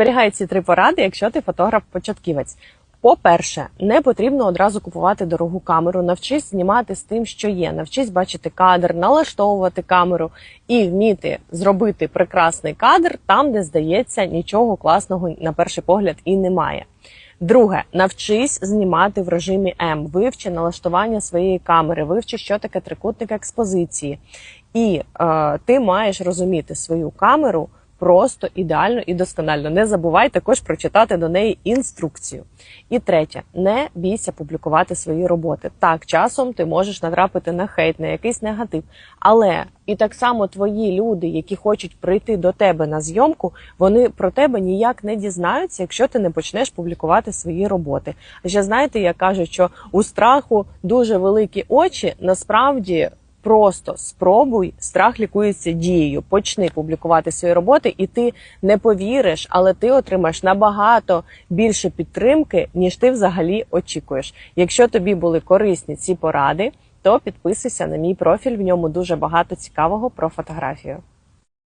Зберігай ці три поради, якщо ти фотограф-початківець. По-перше, не потрібно одразу купувати дорогу камеру. Навчись знімати з тим, що є. Навчись бачити кадр, налаштовувати камеру і вміти зробити прекрасний кадр там, де здається нічого класного на перший погляд і немає. Друге, навчись знімати в режимі М, вивчи налаштування своєї камери, вивчи, що таке трикутник експозиції, і е, ти маєш розуміти свою камеру просто ідеально і досконально. Не забувай також прочитати до неї інструкцію. І третє, не бійся публікувати свої роботи. Так, часом ти можеш натрапити на хейт, на якийсь негатив, але і так само твої люди, які хочуть прийти до тебе на зйомку, вони про тебе ніяк не дізнаються, якщо ти не почнеш публікувати свої роботи. А ще знаєте, як кажуть, що у страху дуже великі очі насправді. Просто спробуй, страх лікується дією. Почни публікувати свої роботи, і ти не повіриш, але ти отримаєш набагато більше підтримки, ніж ти взагалі очікуєш. Якщо тобі були корисні ці поради, то підписуйся на мій профіль. В ньому дуже багато цікавого про фотографію.